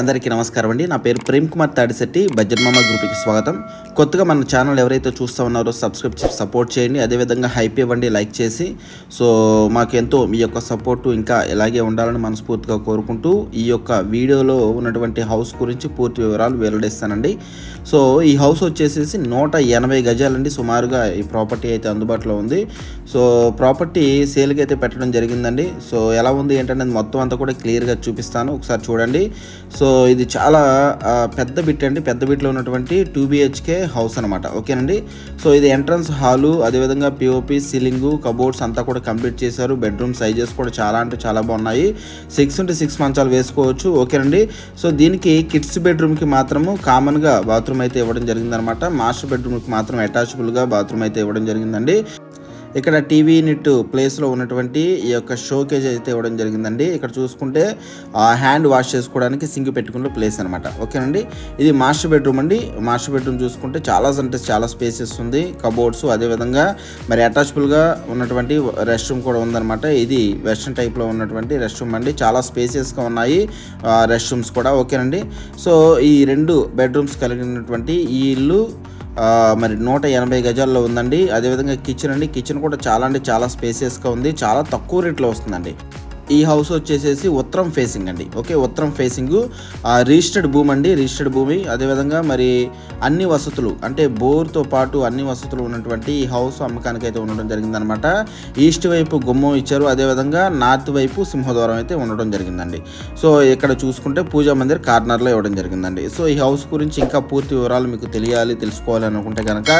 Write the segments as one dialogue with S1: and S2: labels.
S1: అందరికీ నమస్కారం అండి. నా పేరు ప్రేమ్ కుమార్ తాడిశెట్టి. బడ్జెట్ మామ గ్రూప్కి స్వాగతం. కొత్తగా మన ఛానల్ ఎవరైతే చూస్తూ ఉన్నారో సబ్స్క్రైబ్ చేసి సపోర్ట్ చేయండి. అదేవిధంగా హైప్ ఇవ్వండి లైక్ చేసి. సో మాకు ఎంతో మీ యొక్క సపోర్టు ఇంకా ఇలాగే ఉండాలని మనస్ఫూర్తిగా కోరుకుంటూ ఈ యొక్క వీడియోలో ఉన్నటువంటి హౌస్ గురించి పూర్తి వివరాలు వెల్లడిస్తానండి. సో ఈ హౌస్ వచ్చేసేసి నూట ఎనభై గజాలండి. సుమారుగా ఈ ప్రాపర్టీ అయితే అందుబాటులో ఉంది. సో ప్రాపర్టీ సేల్కి అయితే పెట్టడం జరిగిందండి. సో ఎలా ఉంది ఏంటంటే మొత్తం అంతా కూడా క్లియర్గా చూపిస్తాను. ఒకసారి చూడండి. సో ఇది చాలా పెద్ద బిట్ అండి. పెద్ద బిట్లో ఉన్నటువంటి టూ బిహెచ్కే హౌస్ అనమాట ఓకేనండి? సో ఇది ఎంట్రన్స్ హాలు అదేవిధంగా పిఓపి సీలింగు కబోర్డ్స్ అంతా కూడా కంప్లీట్ చేశారు. బెడ్రూమ్ సైజెస్ కూడా చాలా అంటే చాలా బాగున్నాయి. సిక్స్ ఉంటే సిక్స్ మంచాలు వేసుకోవచ్చు. ఓకేనండి? సో దీనికి కిడ్స్ బెడ్రూమ్కి మాత్రము కామన్గా బాత్రూమ్ అయితే ఇవ్వడం జరిగిందనమాట మాస్టర్ బెడ్రూమ్కి మాత్రం అటాచబుల్గా బాత్రూమ్ అయితే ఇవ్వడం జరిగిందండి. ఇక్కడ టీవీ యూనిట్ ప్లేస్లో ఉన్నటువంటి ఈ యొక్క షోకేజ్ అయితే ఇవ్వడం జరిగిందండి. ఇక్కడ చూసుకుంటే ఆ, హ్యాండ్ వాష్ చేసుకోవడానికి సింక్ పెట్టుకునే ప్లేస్ అనమాట ఓకేనండి? ఇది మాస్టర్ బెడ్రూమ్ అండి. మాస్టర్ బెడ్రూమ్ చూసుకుంటే చాలా అంటే చాలా స్పేసెస్ ఉంది. కబోర్డ్స్ అదేవిధంగా మరి అటాచబుల్గా ఉన్నటువంటి రెస్ట్ రూమ్ కూడా ఉందన్నమాట. ఇది వెస్ట్రన్ టైప్లో ఉన్నటువంటి రెస్ట్ రూమ్ అండి. చాలా స్పేసియస్గా ఉన్నాయి రెస్ట్ రూమ్స్ కూడా. ఓకేనండి? సో ఈ రెండు బెడ్రూమ్స్ కలిగినటువంటి ఈ ఇల్లు మరి నూట ఎనభై గజాల్లో ఉందండి. అదేవిధంగా కిచెన్ అండి. కిచెన్ కూడా చాలా అంటే చాలా స్పేసియస్గా ఉంది. చాలా తక్కువ రేట్లో వస్తుందండి. ఈ హౌస్ వచ్చేసేసి ఉత్తరం ఫేసింగ్ అండి. ఓకే ఉత్తరం ఫేసింగ్ రిజిస్టర్డ్ భూమి అండి. రిజిస్టర్డ్ భూమి అదేవిధంగా మరి అన్ని వసతులు అంటే బోర్తో పాటు అన్ని వసతులు ఉన్నటువంటి ఈ హౌస్ అమ్మకానికి అయితే ఉండడం జరిగిందనమాట. ఈస్ట్ వైపు గుమ్మం ఇచ్చారు అదేవిధంగా నార్త్ వైపు సింహద్వారం అయితే ఉండడం జరిగిందండి. సో ఇక్కడ చూసుకుంటే పూజా మందిర్ కార్నర్లో ఇవ్వడం జరిగిందండి. సో ఈ హౌస్ గురించి ఇంకా పూర్తి వివరాలు మీకు తెలియాలి తెలుసుకోవాలి అనుకుంటే కనుక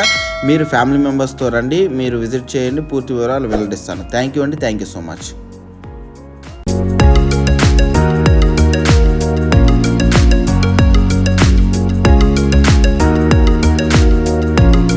S1: మీరు ఫ్యామిలీ మెంబర్స్తో రండి మీరు విజిట్ చేయండి పూర్తి వివరాలు వెల్లడిస్తాను. థ్యాంక్ యూ అండి థ్యాంక్ యూ సో మచ్